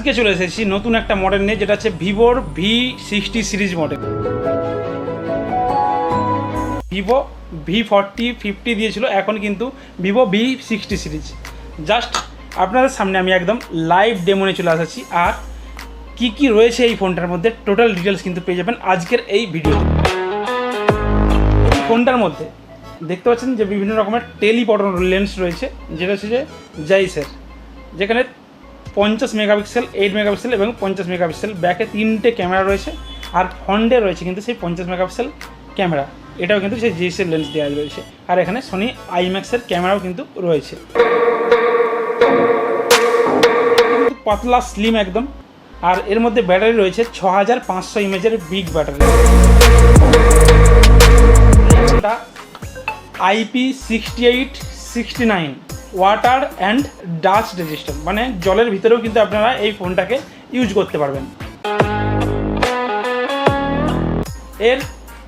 আজকে চলে এসেছি নতুন একটা মডেল নিয়ে, যেটা হচ্ছে ভিভোর V sixty series model Vivo V forty fifty দিয়েছিল, এখন কিন্তু Vivo V sixty series just আপনাদের সামনে আমি একদম লাইভ ডেমো নিয়ে চলে আসছি, আর কি কি রয়েছে এই ফোনটার মধ্যে টোটাল ডিটেলস কিন্তু পেয়ে যাবেন আজকের এই ভিডিও ফোনটার মধ্যে দেখতে পাচ্ছেন যে বিভিন্ন রকমের টেলিপটন লেন্স রয়েছে, যেটা হচ্ছে যে জাইসের যেখানে পঞ্চাশ মেগাপিক্সেল এইট মেগাপিক্সেল এবং পঞ্চাশ মেগাপিক্সেল। ব্যাকে তিনটে ক্যামেরা রয়েছে আর ফ্রন্টে রয়েছে কিন্তু সেই পঞ্চাশ মেগাপিক্সেল ক্যামেরা। এটাও কিন্তু সেই জিএসের লেন্স দেওয়া রয়েছে। আর এখানে সোনি আইম্যাক্সের ক্যামেরাও কিন্তু রয়েছে। পাতলা স্লিম একদম। আর এর মধ্যে ব্যাটারি রয়েছে ছ হাজার পাঁচশো ইমেজের big battery IP sixty eight sixty nine water and dust resistant মানে জলের ভিতরেও কিন্তু আপনারা এই ফোনটাকে ইউজ করতে পারবেন। এর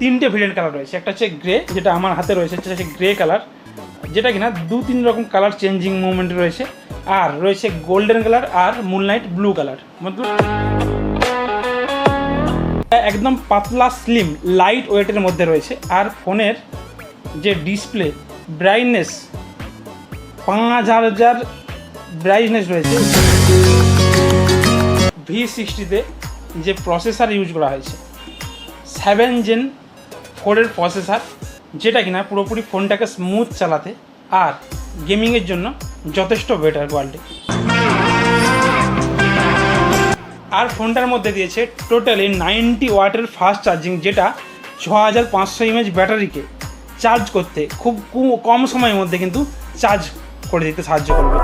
তিনটে ভেরিয়েন্ট কালার রয়েছে, একটা হচ্ছে গ্রে যেটা আমার হাতে রয়েছে, সেটা হচ্ছে গ্রে কালার যেটা কিনা দু তিন রকম কালার চেঞ্জিং মুভমেন্ট রয়েছে, আর রয়েছে গোল্ডেন কালার আর মুনলাইট ব্লু কালার মতলব একদম পাতলা স্লিম লাইট ওয়েটের মধ্যে রয়েছে, আর ফোনের যে ডিসপ্লে ব্রাইটনেস পাঁচ হাজার ব্রাইটনেস রয়েছে। ভি সিক্সটিতে যে প্রসেসার ইউজ করা হয়েছে সেভেন জেন ফোরের প্রসেসার যেটা কিনা পুরোপুরি ফোনটাকে স্মুথ চালাতে আর গেমিংয়ের জন্য যথেষ্ট বেটার কোয়ালিটি আর ফোনটার মধ্যে দিয়েছে টোটালি নাইনটি ওয়াটের ফাস্ট চার্জিং যেটা ছ হাজার পাঁচশো ইমেজ ব্যাটারিকে চার্জ করতে খুব কম সময়ের মধ্যে কিন্তু চার্জ করে দিতে সাহায্য করবে।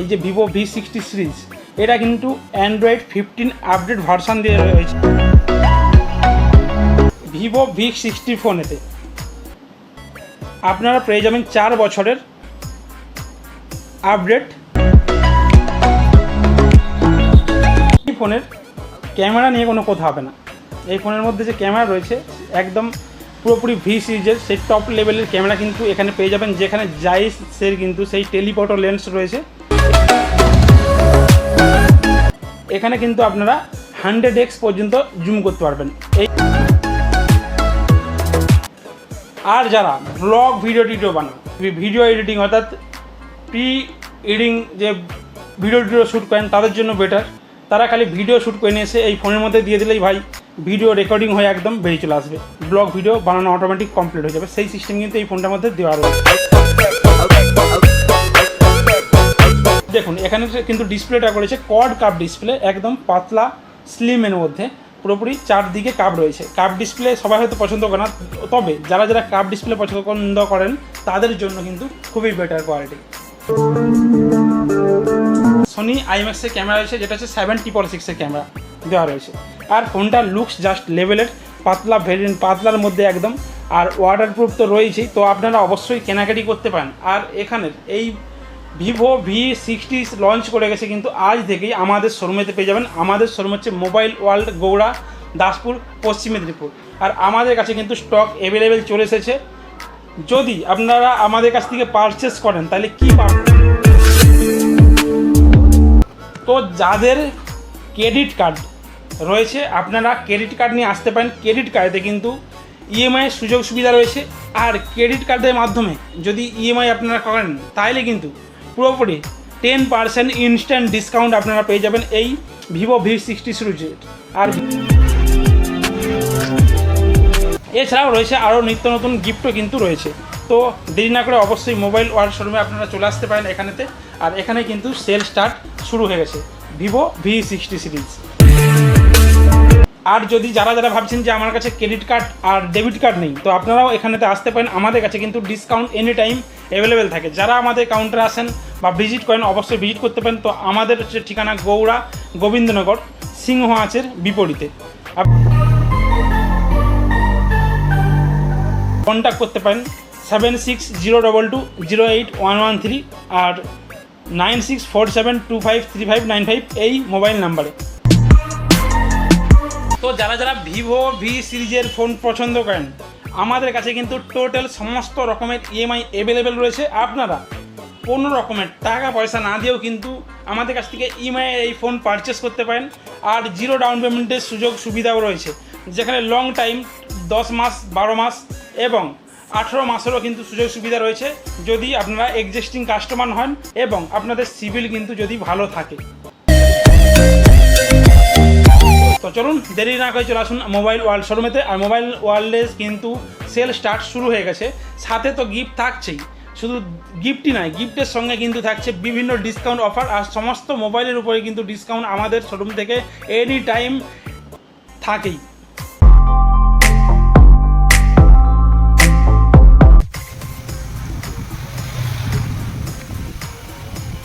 এই যে ভিভো ভি সিক্সটি সিরিজ এটা কিন্তু অ্যান্ড্রয়েড ফিফটিন আপডেট ভার্সান দিয়ে রয়েছে। ভিভো ভি সিক্সটি ফোনেতে আপনারা পেয়ে যাবেন চার বছরের আপডেট ফোনের ক্যামেরা নিয়ে কোনো কথা হবে না। এই ফোনের মধ্যে যে ক্যামেরা রয়েছে, একদম পুরোপুরি ভি সিরিজের সেই টপ লেভেলের ক্যামেরা কিন্তু এখানে পেয়ে যাবেন, যেখানে জাইসের কিন্তু সেই টেলিপটো লেন্স রয়েছে। এখানে কিন্তু আপনারা হান্ড্রেড এক্স পর্যন্ত জুম করতে পারবেন। এই আর যারা ব্লগ ভিডিও টিডিও বানান ভিডিও এডিটিং অর্থাৎ প্রি এডিং যে ভিডিও টিডিও শ্যুট করেন, তাদের জন্য বেটার তারা খালি ভিডিও শ্যুট করে নিয়ে এসে এই ফোনের মধ্যে দিয়ে দিলেই ভাই ভিডিও রেকর্ডিং হয়ে একদম বেরিয়ে চলে আসবে। ব্লগ, ভিডিও বানানো অটোমেটিক কমপ্লিট হয়ে যাবে। সেই সিস্টেম কিন্তু এই ফোনটার মধ্যে দেওয়া রয়েছে। দেখুন, এখানে কিন্তু ডিসপ্লেটা করেছে কড কাপ ডিসপ্লে একদম পাতলা স্লিমের মধ্যে। পুরোপুরি চারদিকে কাপ রয়েছে। কাপ ডিসপ্লে সবাই হয়তো পছন্দ করে না। তবে যারা যারা কাপ ডিসপ্লে পছন্দ করেন, তাদের জন্য কিন্তু খুবই বেটার কোয়ালিটি সোনি আইম্যাক্সের ক্যামেরা রয়েছে, যেটা হচ্ছে সেভেন ট্রিপল সিক্সের ক্যামেরা দেওয়া রয়েছে। আর ফোনটার লুকস জাস্ট লেভেলের পাতলা ভেরিয়েন্ট পাতলার মধ্যে একদম। আর ওয়াটারপ্রুফ তো রয়েছেই, তো আপনারা অবশ্যই কেনাকাটি করতে পারেন। আর এখানের এই ভিভো ভি সিক্সটি লঞ্চ করে গেছে কিন্তু আজ থেকেই আমাদের শোরুমেতে পেয়ে যাবেন। আমাদের শোরুম হচ্ছে মোবাইল ওয়ার্ল্ড গৌড়া, দাসপুর, পশ্চিম মেদিনীপুর। আর আমাদের কাছে কিন্তু স্টক অ্যাভেলেবেল চলে এসেছে। যদি আপনারা আমাদের কাছ থেকে পারচেস করেন, তাহলে কী পাবেন? তো যাদের ক্রেডিট কার্ড রয়েছে। আপনারা ক্রেডিট কার্ড নিয়ে আসতে পারেন। ক্রেডিট কার্ডে কিন্তু ইএমআইয়ের সুযোগ সুবিধা রয়েছে। আর ক্রেডিট কার্ডের মাধ্যমে যদি ইএমআই আপনারা করেন, তাহলে কিন্তু পুরোপুরি টেন পার্সেন্ট ইনস্ট্যান্ট ডিসকাউন্ট আপনারা পেয়ে যাবেন এই ভিভো ভি সিক্সটি সিরিজের আর এছাড়াও রয়েছে আরও নিত্য নতুন গিফটও কিন্তু রয়েছে। তো দেরি না করে অবশ্যই মোবাইল ওয়ার্ল্ড শোরুমে আপনারা চলে আসতে পারেন এখানেতে। আর এখানে কিন্তু সেল স্টার্ট শুরু হয়ে গেছে। ভিভো ভি সিক্সটি সিরিজ আর যদি যারা যারা ভাবছেন যে আমার কাছে ক্রেডিট কার্ড আর ডেবিট কার্ড নেই, তো আপনারাও এখানেতে আসতে পারেন। আমাদের কাছে কিন্তু ডিসকাউন্ট এনি টাইম অ্যাভেলেবেল থাকে। যারা আমাদের কাউন্টারে আসেন বা ভিজিট করেন, অবশ্যই ভিজিট করতে পারেন। তো আমাদের হচ্ছে ঠিকানা গৌড়া, গোবিন্দনগর সিংহ আঁচের বিপরীতে কন্ট্যাক্ট করতে পারেন seven six zero double two zero eight one one three আর nine six four seven two five three five nine five এই মোবাইল নাম্বারে তো যারা যারা ভিভো, ভি সিরিজের ফোন পছন্দ করেন, আমাদের কাছে কিন্তু টোটাল সমস্ত রকমের ইএমআই অ্যাভেলেবেল রয়েছে। আপনারা কোনো রকমের টাকা পয়সা না দিয়েও কিন্তু আমাদের কাছ থেকে ইএমআই এই ফোন পারচেস করতে পারেন। আর জিরো ডাউন পেমেন্টের সুযোগ সুবিধাও রয়েছে। যেখানে লং টাইম দশ মাস, বারো মাস এবং আঠেরো মাসেরও কিন্তু সুযোগ সুবিধা রয়েছে। যদি আপনারা এক্সিস্টিং কাস্টমার হন এবং আপনাদের সিভিল কিন্তু যদি ভালো থাকে। তো চলুন, দেরি না করে চলে আসুন মোবাইল ওয়ার্ল্ড শোরুমেতে আর মোবাইল ওয়ার্ল্ডে কিন্তু সেল স্টার্ট শুরু হয়ে গেছে। সাথে তো গিফট থাকছেই। শুধু গিফটই নয় গিফটের সঙ্গে কিন্তু থাকছে বিভিন্ন ডিসকাউন্ট অফার আর সমস্ত মোবাইলের উপরে কিন্তু ডিসকাউন্ট আমাদের শোরুম থেকে এনি টাইম থাকেই।